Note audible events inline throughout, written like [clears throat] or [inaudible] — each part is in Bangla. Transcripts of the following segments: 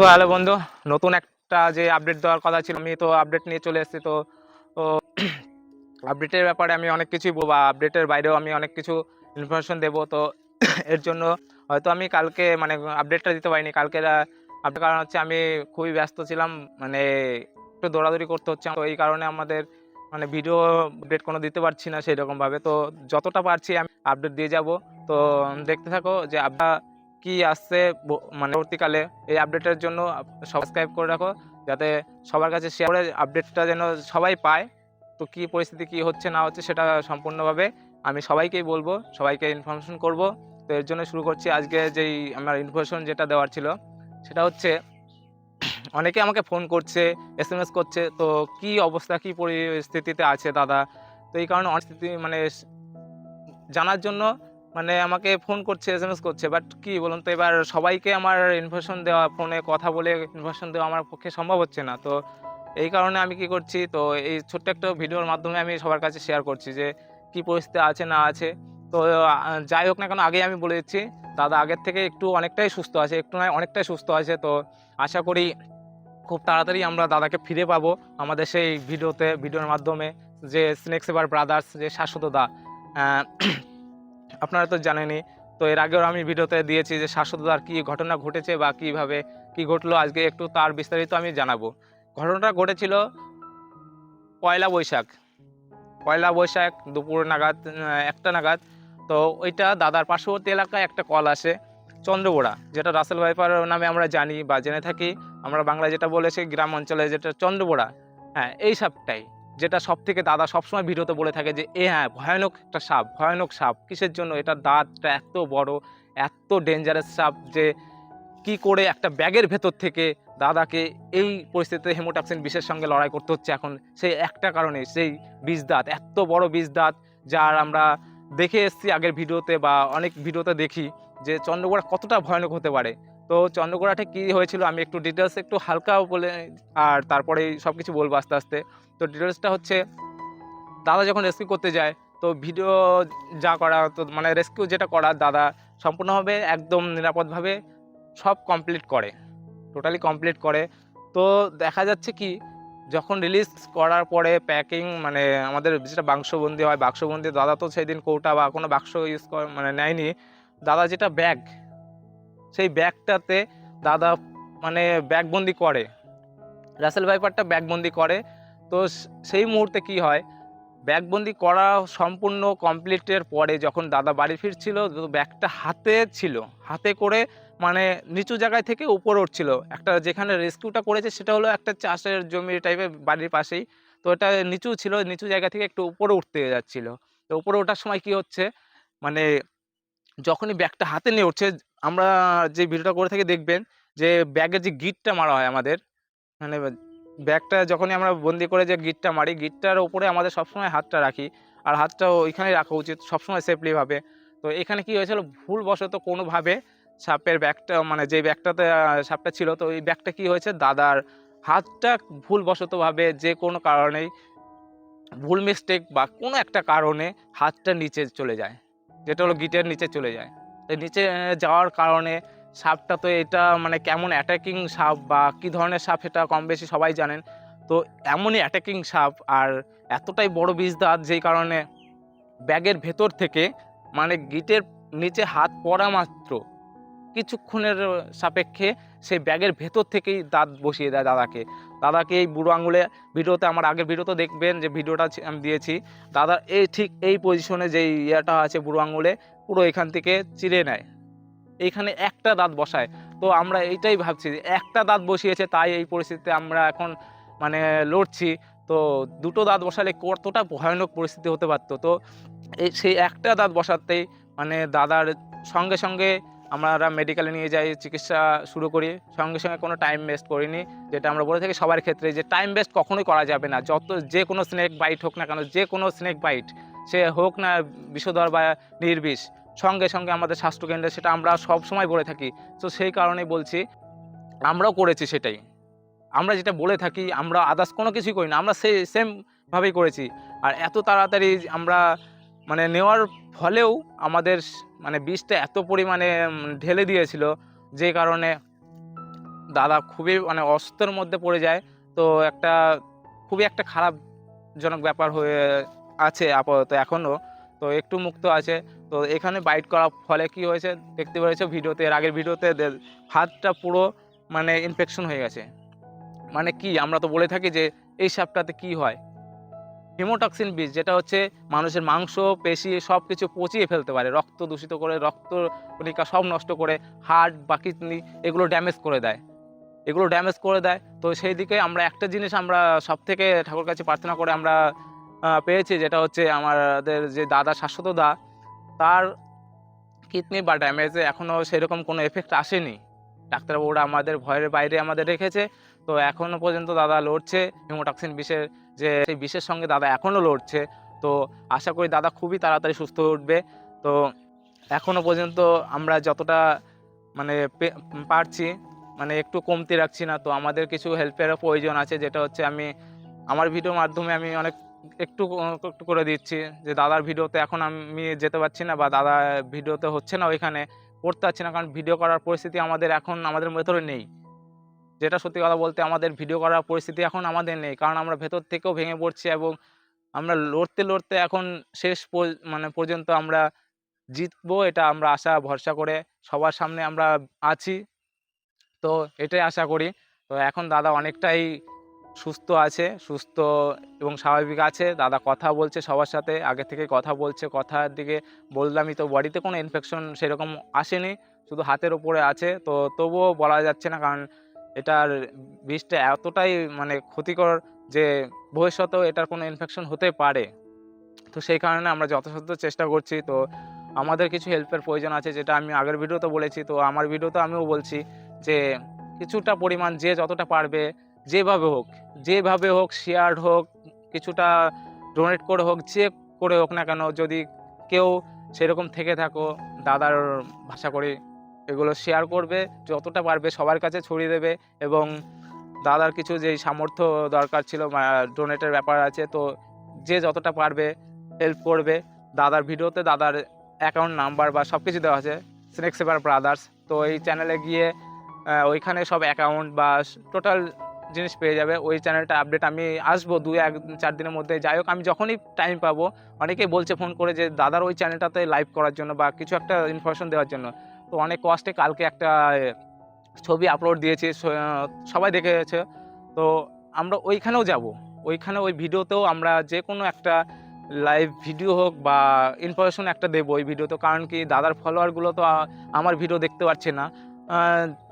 সো হ্যালো বন্ধু, নতুন একটা যে আপডেট দেওয়ার কথা ছিল, আমি তো আপডেট নিয়ে চলে এসেছি, তো আপডেটের [clears throat] ব্যাপারে আমি অনেক কিছুই বলব আপডেটের বাইরেও আমি অনেক কিছু ইনফরমেশন দেবো, তো [clears throat] এর জন্য হয়তো আমি কালকে মানে আপডেটটা দিতে পারিনি, কালকে আপডেট কারণ হচ্ছে আমি খুবই ব্যস্ত ছিলাম মানে একটু দৌড়াদৌড়ি করতে হচ্ছে, তো এই কারণে আমাদের মানে ভিডিও আপডেট কোনো দিতে পারছি না সেই রকমভাবে তো যতটা পারছি আমি আপডেট দিয়ে যাব, তো দেখতে থাকো যে আপনার কি আসছে মানে পরবর্তীকালে এই আপডেটের জন্য সাবস্ক্রাইব করে রাখো, যাতে সবার কাছে শেয়ার করে আপডেটটা যেন সবাই পায়। তো কি পরিস্থিতি, কি হচ্ছে, না হচ্ছে সেটা সম্পূর্ণভাবে আমি সবাইকেই বলব, সবাইকে ইনফরমেশন করব। তো এর জন্য শুরু করছি আজকে যেই আমার ইনফরমেশন যেটা দেওয়ার ছিল, সেটা হচ্ছে [clears throat] অনেকে আমাকে ফোন করছে এস এম এস করছে, তো কি অবস্থা, কি পরিস্থিতিতে আছে দাদা? তো এই কারণে অনেক মানে জানার জন্য মানে আমাকে ফোন করছে এস এম এস করছে বাট কি বলুন তো, এবার সবাইকে আমার ইনফরমেশন দেওয়া ফোনে কথা বলে ইনফরমেশন দেওয়া আমার পক্ষে সম্ভব হচ্ছে না। তো এই কারণে আমি কি করছি, তো এই ছোট্ট একটা ভিডিওর মাধ্যমে আমি সবার কাছে শেয়ার করছি যে কি পরিস্থিতি আছে, না আছে। তো যাই হোক না কেন, আগেই আমি বলে দিচ্ছি, দাদা আগের থেকে একটু অনেকটাই সুস্থ আছে, একটু নয়, অনেকটাই সুস্থ আছে। তো আশা করি খুব তাড়াতাড়ি আমরা দাদাকে ফিরে পাবো আমাদের সেই ভিডিওতে, ভিডিওর মাধ্যমে, যে স্নেক সেভার ব্রাদার্স যে শাশ্বত দা। আপনারা তো জানেনই। তো এর আগেও আমি ভিডিওতে দিয়েছি যে শাশ্বতদার কী ঘটনা ঘটেছে বা কীভাবে কি ঘটলো, আজকে একটু তার বিস্তারিত আমি জানাব। ঘটনাটা ঘটেছিল পয়লা বৈশাখ। পয়লা বৈশাখ দুপুর নাগাদ একটা নাগাদ। তো ওইটা দাদার পার্শ্ববর্তী এলাকায় একটা কল আসে চন্দ্রবোড়া, যেটা রাসেল ভাইপার নামে আমরা জানি বা জেনে থাকি। আমরা বাংলায় যেটা বলেছি গ্রাম অঞ্চলে যেটা চন্দ্রবোড়া হ্যাঁ এই সাপটাই। যেটা সব থেকে দাদা সবসময় ভিডিওতে বলে থাকে যে, এ হ্যাঁ ভয়ানক একটা সাপ, ভয়ানক সাপ। কিসের জন্য? এটা দাঁতটা এত বড়, এত ডেঞ্জারাস সাপ যে, কি করে একটা ব্যাগের ভেতর থেকে দাদাকে এই পরিস্থিতিতে হেমোটাক্সিন বিষের সঙ্গে লড়াই করতে হচ্ছে এখন? সেই একটা কারণে, সেই বিষ দাঁত, এত বড় বীজ দাঁত, যার আমরা দেখে এসেছি আগের ভিডিওতে বা অনেক ভিডিওতে দেখি যে চন্দ্রগোড়া কতটা ভয়ানক হতে পারে। তো চন্দ্রগোড়াটা কী হয়েছিল আমি একটু ডিটেলস একটু হালকা বলে, আর তারপরে সব কিছু বলব আস্তে আস্তে। তো ডিটেলসটা হচ্ছে, দাদা যখন রেস্কিউ করতে যায়, তো ভিডিও যা করা, তো মানে রেস্কিউ যেটা করা, দাদা সম্পূর্ণভাবে একদম নিরাপদভাবে সব কমপ্লিট করে টোটালি কমপ্লিট করে। তো দেখা যাচ্ছে কি, যখন রিলিজ করার পরে প্যাকিং মানে আমাদের যেটা বাক্সবন্দি হয়, বাক্সবন্দি, দাদা তো সেই দিন কৌটা বা কোনো বাক্স ইউজ মানে নেয়নি। দাদা যেটা ব্যাগ সেই ব্যাগটাতে দাদা মানে ব্যাগবন্দি করে। রাসেল ভাইপারটা ব্যাগবন্দি করে। তো সেই মুহূর্তে কি হয়? ব্যাগবন্দি করা সম্পূর্ণ কমপ্লিটের পরে যখন দাদা বাড়ি ফিরছিল, তো ব্যাগটা হাতে ছিল। হাতে করে মানে নিচু জায়গায় থেকে উপরে উঠছিল। একটা যেখানে রেস্কিউটা করেছে সেটা হলো একটা চাষের জমি টাইপের বাড়ির পাশেই। তো এটা নিচু ছিল, নিচু জায়গা থেকে একটু উপরে উঠতে যাচ্ছিল। তো উপরে ওঠার সময় কি হচ্ছে? মানে যখনই ব্যাগটা হাতে নিয়ে উঠছে আমরা যে ভিডিওটা করে থেকে দেখবেন যে ব্যাগের যে গিটটা মারা হয় আমাদের মানে ব্যাগটা যখনই আমরা বন্দি করে যে গিটটা মারি গিটটার উপরে আমাদের সবসময় হাতটা রাখি। আর হাতটা ওইখানেই রাখা উচিত, সবসময় সেফলিভাবে তো এখানে কি হয়েছিল? ভুলবশত কোনোভাবে সাপের ব্যাগটা মানে যে ব্যাগটাতে সাপটা ছিল, তো ওই ব্যাগটা কি হয়েছে? দাদার হাতটা ভুলবশতভাবে যে কোনো কারণেই ভুল মিস্টেক বা কোনো একটা কারণে হাতটা নিচে চলে যায়। যেটা হলো গিটের নিচে চলে যায়। নিচে যাওয়ার কারণে সাপটা তো এটা মানে কেমন অ্যাটাকিং সাপ বা কী ধরনের সাপ এটা কম বেশি সবাই জানেন। তো এমনই অ্যাটাকিং সাপ আর এতটাই বড় বীজ দাঁত যেই কারণে ব্যাগের ভেতর থেকে মানে গিটের নিচে হাত পড়া মাত্র কিছুক্ষণের সাপেক্ষে সেই ব্যাগের ভেতর থেকেই দাঁত বসিয়ে দেয় দাদাকে। দাদাকে এই বুড়ো আঙুলে ভিডিওতে আমার আগের ভিডিওতে দেখবেন যে ভিডিওটা আমি দিয়েছি। দাদা এই ঠিক এই পজিশনে যেই ইয়েটা আছে বুড়ো আঙুলে পুরো এখান থেকে চিরে নেয়। এইখানে একটা দাঁত বসায়। তো আমরা এইটাই ভাবছি যে একটা দাঁত বসিয়েছে, তাই এই পরিস্থিতিতে আমরা এখন মানে লড়ছি। তো দুটো দাঁত বসালে কতটা ভয়ানক পরিস্থিতি হতে পারতো? তো এই সেই একটা দাঁত বসাতেই মানে দাদার সঙ্গে সঙ্গে আমরা মেডিকেলে নিয়ে যাই, চিকিৎসা শুরু করি। সঙ্গে সঙ্গে কোনো টাইম ওয়েস্ট করিনি। যেটা আমরা বলে থাকি সবার ক্ষেত্রে যে টাইম ওয়েস্ট কখনোই করা যাবে না। যত যে কোনো স্নেক বাইট হোক না কেন, যে কোনো স্নেক বাইট সে হোক না বিষধর বা নির্বিষ সঙ্গে সঙ্গে আমাদের স্বাস্থ্যকেন্দ্রে সেটা আমরা সব সময় বলে থাকি। তো সেই কারণেই বলছি, আমরাও করেছি সেটাই। আমরা যেটা বলে থাকি, আমরা আদার্স কোনো কিছুই করি না, আমরা সেই সেমভাবেই করেছি। আর এত তাড়াতাড়ি আমরা মানে নেওয়ার ফলেও আমাদের মানে বিষটা এত পরিমাণে ঢেলে দিয়েছিল, যে কারণে দাদা খুবই মানে অসুস্থের মধ্যে পড়ে যায়। তো একটা খুবই একটা খারাপজনক ব্যাপার হয়ে আছে আপাতত এখনও। তো একটু মুক্ত আছে। তো এখানে বাইট করার ফলে কি হয়েছে? দেখতে পেরেছ ভিডিওতে, এর আগের ভিডিওতে হাতটা পুরো মানে ইনফেকশন হয়ে গেছে। মানে কি, আমরা তো বলে থাকি যে এই সাপটাতে কি হয়? হিমোটক্সিন বিষ, যেটা হচ্ছে মানুষের মাংস, পেশি সব কিছু পচিয়ে ফেলতে পারে। রক্ত দূষিত করে, রক্ত কণিকা সব নষ্ট করে হার্ট বা কিডনি, এগুলো ড্যামেজ করে দেয়। এগুলো ড্যামেজ করে দেয়। তো সেই দিকে আমরা একটা জিনিস আমরা সব থেকে ঠাকুর কাছে প্রার্থনা করে আমরা পেয়েছি, যেটা হচ্ছে আমাদের যে দাদা, শাশ্বত দা তার কিডনি বা ড্যামেজে এখনও সেরকম কোনো এফেক্ট আসেনি। ডাক্তারবাবুরা আমাদের ভয়ের বাইরে আমাদের রেখেছে। তো এখনও পর্যন্ত দাদা লড়ছে হিমোটক্সিন বিষের যে, সেই বিষের সঙ্গে দাদা এখনও লড়ছে। তো আশা করি দাদা খুবই তাড়াতাড়ি সুস্থ হয়ে উঠবে। তো এখনও পর্যন্ত আমরা যতটা মানে পারছি মানে একটু কমতি রাখছি না। তো আমাদের কিছু হেল্পেরও প্রয়োজন আছে, যেটা হচ্ছে আমি, আমার ভিডিওর মাধ্যমে আমি অনেক একটু একটু করে দিচ্ছি যে দাদার ভিডিওতে এখন আমি যেতে পারছি না বা দাদা ভিডিওতে হচ্ছে না ওইখানে করতে পারছি না কারণ ভিডিও করার পরিস্থিতি আমাদের এখন আমাদের ভেতরে নেই। যেটা সত্যি কথা বলতে আমাদের ভিডিও করার পরিস্থিতি এখন আমাদের নেই কারণ আমরা ভেতর থেকেও ভেঙে পড়ছি এবং আমরা লড়তে লড়তে এখন শেষ মানে পর্যন্ত আমরা জিতবো এটা আমরা আশা, ভরসা করে সবার সামনে আমরা আছি। তো এটাই আশা করি। তো এখন দাদা অনেকটাই সুস্থ আছে, সুস্থ এবং স্বাভাবিক আছে। দাদা কথা বলছে সবার সাথে, আগে থেকে কথা বলছে, কথার দিকে বললামই তো বডিতে কোনো ইনফেকশন সেরকম আসেনি, শুধু হাতের ওপরে আছে। তো তবুও বলা যাচ্ছে না, কারণ এটার বিষটা এতটাই মানে ক্ষতিকর যে ভবিষ্যতেও এটার কোনো ইনফেকশন হতে পারে। তো সেই কারণে আমরা যথাসাধ্য চেষ্টা করছি। তো আমাদের কিছু হেল্পের প্রয়োজন আছে, যেটা আমি আগের ভিডিওতে বলেছি। তো আমার ভিডিওতে আমিও বলছি যে, কিছুটা পরিমাণ যে যতটা পারবে যেভাবে হোক যেভাবে হোক শেয়ার হোক, কিছুটা ডোনেট করে হোক, যে করে হোক না কেন, যদি কেউ সেরকম থেকে থাকো, দাদার ভাষা করে এগুলো শেয়ার করবে, যতটা পারবে সবার কাছে ছড়িয়ে দেবে এবং দাদার কিছু যেই সামর্থ্য দরকার ছিল ডোনেটের ব্যাপার আছে, তো যে যতটা পারবে হেল্প করবে। দাদার ভিডিওতে দাদার অ্যাকাউন্ট নাম্বার বা সব কিছু দেওয়া আছে স্নেক সেভার ব্রাদার্স তো এই চ্যানেলে গিয়ে ওইখানে সব অ্যাকাউন্ট বা টোটাল জিনিস পেয়ে যাবে। ওই চ্যানেলটা আপডেট আমি আসব দু এক, চার দিনের মধ্যে। যাই হোক, আমি যখনই টাইম পাবো, অনেকেই বলছে ফোন করে যে, দাদার ওই চ্যানেলটাতে লাইভ করার জন্য বা কিছু একটা ইনফরমেশন দেওয়ার জন্য। তো অনেক কষ্টে কালকে একটা ছবি আপলোড দিয়েছি সবাই দেখেছে। তো আমরা ওইখানেও যাব। ওইখানে ওই ভিডিওতেও আমরা যে কোনো একটা লাইভ ভিডিও হোক বা ইনফরমেশন একটা দেবো ওই ভিডিওতে কারণ কি, দাদার ফলোয়ারগুলো তো আমার ভিডিও দেখতে পাচ্ছে না।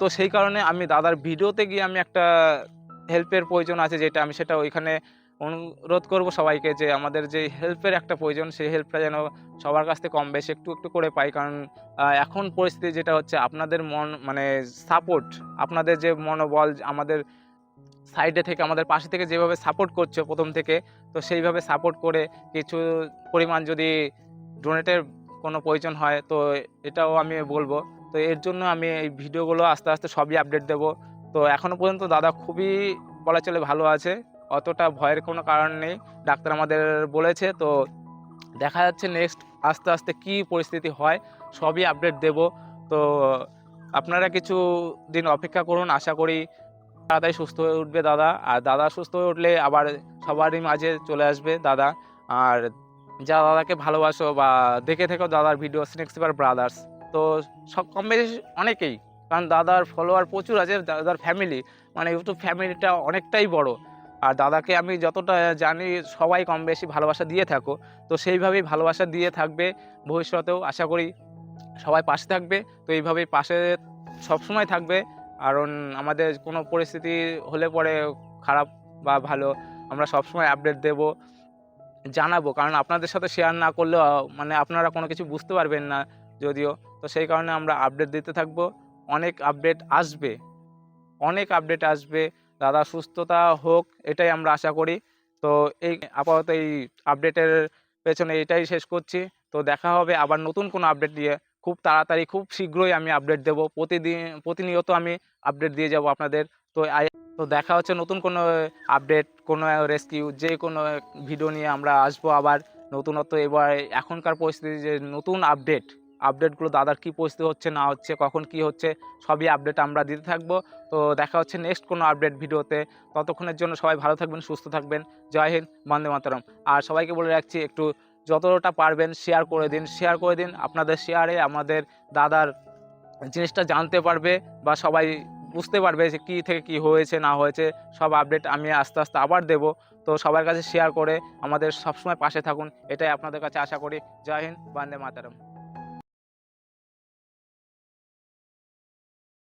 তো সেই কারণে আমি দাদার ভিডিওতে গিয়ে আমি একটা হেল্পের প্রয়োজন আছে যেটা, আমি সেটা ওইখানে অনুরোধ করব সবাইকে যে আমাদের যে হেল্পের একটা প্রয়োজন, সেই হেল্পটা যেন সবার কাছ থেকে কম বেশি একটু একটু করে পাই। কারণ এখন পরিস্থিতি যেটা হচ্ছে, আপনাদের মন মানে সাপোর্ট আপনাদের যে মনোবল, আমাদের সাইডে থেকে, আমাদের পাশে থেকে যেভাবে সাপোর্ট করছে প্রথম থেকে, তো সেইভাবে সাপোর্ট করে কিছু পরিমাণ যদি ডোনেটের কোনো প্রয়োজন হয়, তো এটাও আমি বলব। তো এর জন্য আমি এই ভিডিওগুলো আস্তে আস্তে সবই আপডেট দেব। তো এখনও পর্যন্ত দাদা খুবই বলা চলে ভালো আছে। অতটা ভয়ের কোনো কারণ নেই। ডাক্তার আমাদের বলেছে, তো দেখা যাচ্ছে নেক্সট আস্তে আস্তে কি পরিস্থিতি হয়, সবই আপডেট দেব। তো আপনারা কিছু দিন অপেক্ষা করুন, আশা করি তাড়াতাড়ি সুস্থ হয়ে উঠবে দাদা। আর দাদা সুস্থ হয়ে উঠলে আবার সবারই মাঝে চলে আসবে দাদা। আর যা দাদাকে ভালোবাসো বা দেখে থেকো দাদার ভিডিও স্নেক সিপার ব্রাদার্স তো সব কম বেশি অনেকেই কারণ দাদার ফলোয়ার প্রচুর আছে, দাদার ফ্যামিলি মানে ইউটিউব ফ্যামিলিটা অনেকটাই বড়। আর দাদাকে আমি যতটা জানি, সবাই কম বেশি ভালোবাসা দিয়ে থাকো। তো সেইভাবেই ভালোবাসা দিয়ে থাকবে ভবিষ্যতেও, আশা করি সবাই পাশে থাকবে। তো এইভাবেই পাশে সবসময় থাকবে। কারণ আমাদের কোনো পরিস্থিতি হলে পরে খারাপ বা ভালো, আমরা সবসময় আপডেট দেব, জানাব। কারণ আপনাদের সাথে শেয়ার না করলেও মানে আপনারা কোনো কিছু বুঝতে পারবেন না যদিও। তো সেই কারণে আমরা আপডেট দিতে থাকব। অনেক আপডেট আসবে। অনেক আপডেট আসবে। দাদা সুস্থতা হোক, এটাই আমরা আশা করি। তো এই আপাতত এই আপডেটের পেছনে এটাই শেষ করছি। তো দেখা হবে আবার নতুন কোনো আপডেট দিয়ে। খুব তাড়াতাড়ি, খুব শীঘ্রই আমি আপডেট দেবো। প্রতিদিন, প্রতিনিয়ত আমি আপডেট দিয়ে যাব আপনাদের। তো তো দেখা হচ্ছে নতুন কোনো আপডেট কোনো রেস্কিউ যে কোনো ভিডিও নিয়ে আমরা আসব আবার। নতুনত্ব এবার এখনকার পরিস্থিতি যে নতুন আপডেট আপডেটগুলো দাদার কী পরিস্থিতি হচ্ছে, না হচ্ছে, কখন কি হচ্ছে, সবই আপডেট আমরা দিতে থাকব। তো দেখা হচ্ছে নেক্সট কোনো আপডেট ভিডিওতে। ততক্ষণের জন্য সবাই ভালো থাকবেন, সুস্থ থাকবেন। জয় হিন্দ, বন্দে মাতরম। আর সবাইকে বলে রাখছি, একটু যতটা পারবেন শেয়ার করে দিন শেয়ার করে দিন। আপনাদের শেয়ারে আমাদের দাদার জিনিসটা জানতে পারবে বা সবাই বুঝতে পারবে যে কী থেকে কি হয়েছে, না হয়েছে। সব আপডেট আমি আস্তে আস্তে আবার দেব। তো সবার কাছে শেয়ার করে আমাদের সবসময় পাশে থাকুন। এটাই আপনাদের কাছে আশা করি। জয় হিন্দ, বন্দে মাতারম।